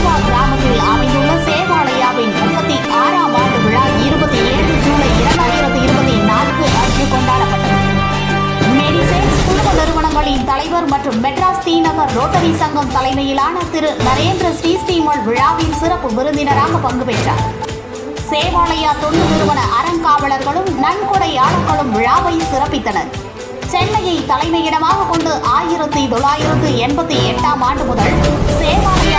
கசுவா கிராமத்தில் அமைந்துள்ள சேவாலயாவின் முப்பத்தி ஆறாம் ஆண்டு விழா இருபத்தி ஏழு ஜூலை இரண்டாயிரத்தி இருபத்தி நான்கு அன்று கொண்டாடப்பட்டது. மெடிசைன்ஸ் குடும்ப நிறுவனங்களின் தலைவர் மற்றும் மெட்ராஸ் தீநகர் ரோட்டரி சங்கம் தலைமையிலான திரு நரேந்திர ஸ்ரீ ஸ்ரீஸ்ரீமல் விழாவின் சிறப்பு விருந்தினராக பங்கு பெற்றார். சேவாலயா தொண்டு நிறுவன அறங்காவலர்களும் நன்கொடையாளர்களும் விழாவை சிறப்பித்தனர். சென்னையை தலைமையிடமாக கொண்டு ஆயிரத்தி தொள்ளாயிரத்து எண்பத்தி எட்டாம் ஆண்டு முதல் சேவாலய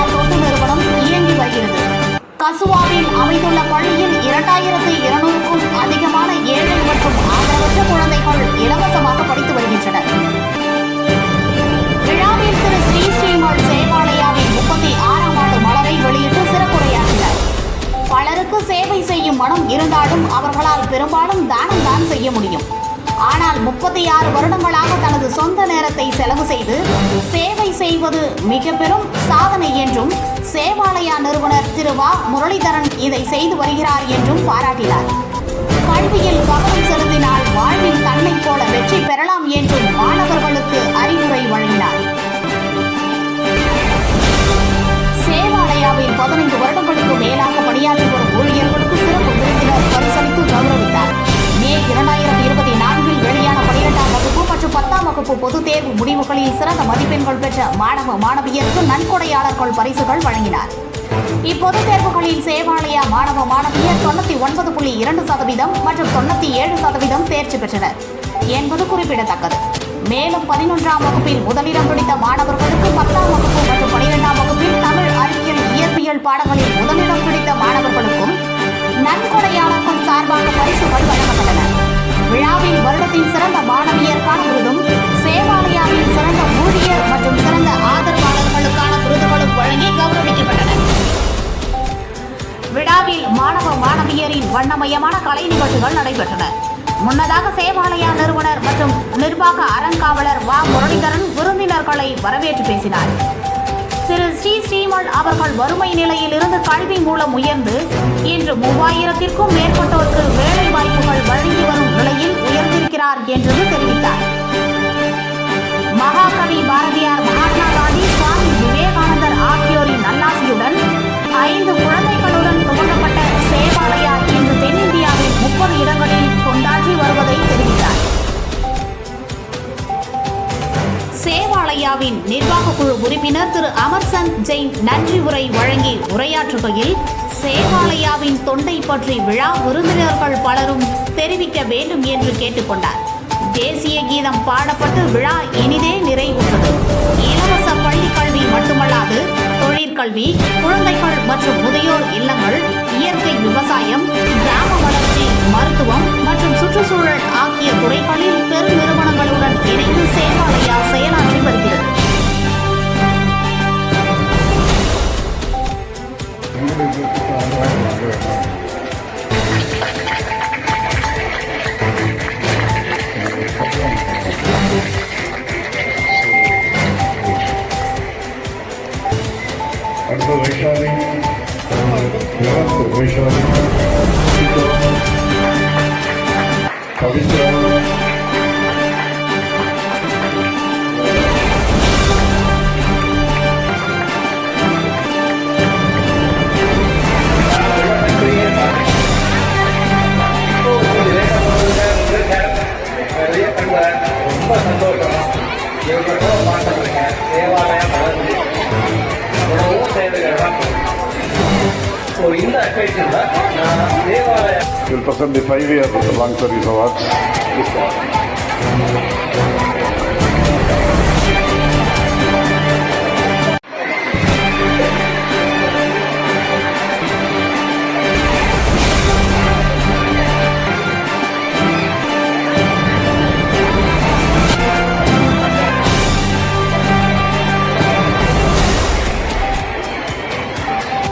மனம் இருந்தாலும் அவர்களால் பெரும்பாலும் தானம் தான் செய்ய முடியும். ஆனால் முப்பத்தி ஆறு வருடங்களாக தனது சொந்த நேரத்தை செலவு செய்து சேவை செய்வது மிக பெரும் சாதனை என்றும் சேவாலயா நிறுவனர் திரு வா. முரளிதரன் இதை செய்து வருகிறார் என்றும் பாராட்டினார். கல்வியில் கவனம் செலுத்தினால் வாழ்வில் தன்னை போல வெற்றி பெறலாம் என்றும் மாணவர்களுக்கு அறிவுரை வழங்கினார். பத்தாம் வகுப்பு பொதுத் தேர்வு முடிவுகளில் சிறந்த மதிப்பெண்கள் பெற்ற மாணவ மாணவியருக்கு நன்கொடையாளர்கள் பரிசுகள் வழங்கினார். இப்பொதுத் தேர்வுகளில் சேவாலயா மாணவ மாணவியர் தொண்ணூத்தி ஒன்பது புள்ளி இரண்டு சதவீதம் மற்றும் தொண்ணூத்தி ஏழு சதவீதம் தேர்ச்சி பெற்றனர் என்பது குறிப்பிடத்தக்கது. மேலும் பதினொன்றாம் வகுப்பில் முதலிடம் பிடித்த மாணவர்களுக்கு பத்தாம் வகுப்பு மற்றும் பனிரெண்டாம் வகுப்பில் தமிழ் அறிவியல் இயற்பியல் பாடங்களில் முதலிடம் பிடித்த மாணவர்களுக்கும் நன்கொடையாளர்கள் சார்பாக பரிசுகள் வழங்கப்பட்டன. விழாவில் வருடத்தின் சிறந்த மாணவியரின் கலை நிகழ்ச்சிகள் நடைபெற்றன. முன்னதாக சேவாலயா நிறுவனர் மற்றும் நிர்வாக அறங்காவலர் வா. முரளிதரன் விருந்தினர்களை வரவேற்று பேசினார். திரு. ஸ்ரீ. ஸ்ரீமன் அவர்கள் வறுமை நிலையில் இருந்து கல்வி மூலம் உயர்ந்து இன்று மூவாயிரத்திற்கும் மேற்பட்டோருக்கு வேலை வாய்ப்புகள் வழங்கி வரும் நிலையில் உயர்ந்திருக்கிறார் என்றது இந்தியாவின் நிர்வாக குழு உறுப்பினர் திரு அமர்சந்த் ஜெயின் நன்றி உரை வழங்கி உரையாற்றுகையில் சேவாலயாவின் தொண்டை பற்றி விழா விருந்தினர்கள் பலரும் தெரிவிக்க வேண்டும் என்று கேட்டுக்கொண்டார். தேசிய கீதம் பாடப்பட்டு விழா இனிதே நிறைவுற்றது. இலவச பள்ளி கல்வி மட்டுமல்லாது தொழிற்கல்வி குழந்தைகள் மற்றும் முதியோர் இல்லங்கள் இயற்கை விவசாயம் கிராம வளர்ச்சி மருத்துவம் மற்றும் சுற்றுச்சூழல் ஆகிய துறைகளில் பெருநிறுவனங்களுடன் இணைந்து Sevalayam Hoşçakalın. Tabii ki. Will present the five-year long service.